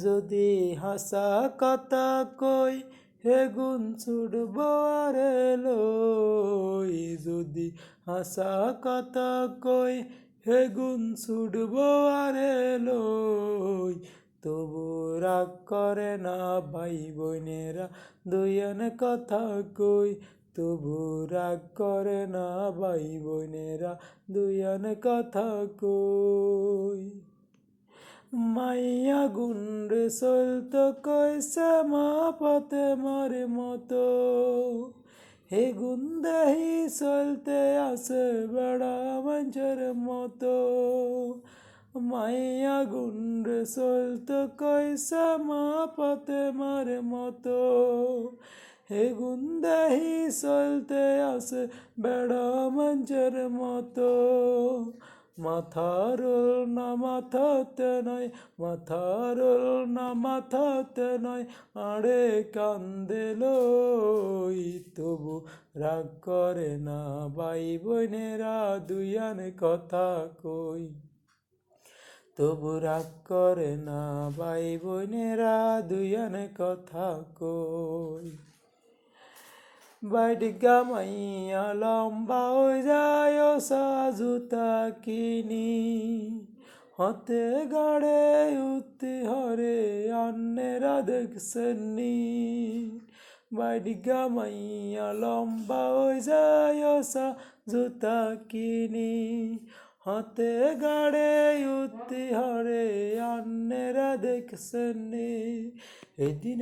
যদি হাসা কথা কই, হে গুণ ছুড়ব আরে লই। যদি হাসা কথা কই, হে গুণ ছুড়ব আরে লই। তবু রাগ করে না ভাই বোনেরা দুইজন কথা কই। তবু রাগ করে না ভাই বোনেরা দুইজন কথা কই। মাইয়া গুন্ডে চলতো কইসে মা পথে মারে মতো। হে গুন্দাহি চলতে আসে বেড়া মঞ্চের মতো। মাইয়া গুন্ডে চলতো কইসে মা পথে মারে মতো। হে গুন্দাহি চলতে আসে বেড়া মঞ্চের মতো। মাথার না মাথাতে নয়, মাথার না মাথাতে নয়, আড়ে কান্দে লই তবু রাগ করে না। ভাই বোনেরা দুইয়ান কথা কই, তবু রাগ করে না। ভাই বোনেরা দুইয়ান কথা কই। বাইডিগা মাইয়া লম্বা হয়ে যায় সাজুতা কিনি হতে গাড়ে উত্তি হরে, অন্যেরা দেখছেননি। বাইডিগা মাইয়া লম্বা হয়ে যায় সাজুতা কিনি হতে গাড়ে উত্তি হরে অন্যেরা দেখছেননি এদিন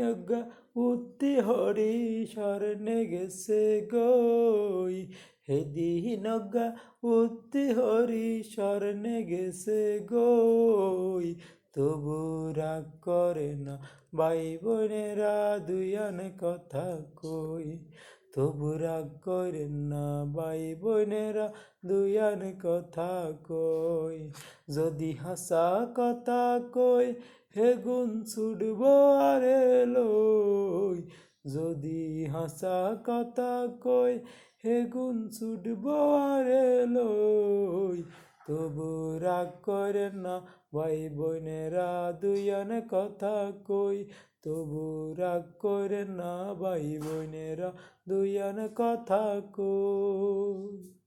উত্তি হরি স্মরণে গেছে গই। হেদিন উত্তি হরি স্মরণে গেছে গই। তবু রাগ করে না ভাই বোনেরা দুইয়ান কথা কই। তবু রাগ করেন না ভাই বোনেরা দুইয়ান কথা কই। যদি হাসা কথা কই হেগুন ছুটব আরে লই যদি হাসা কথা কই হেগুন ছুটব আরে লই তবু রাগ করেন না, ভাই বোনেরা দুইয়ান কথা কই। তবু রাগ করেন না, ভাই বোনেরা দুইয়ান কথা কই।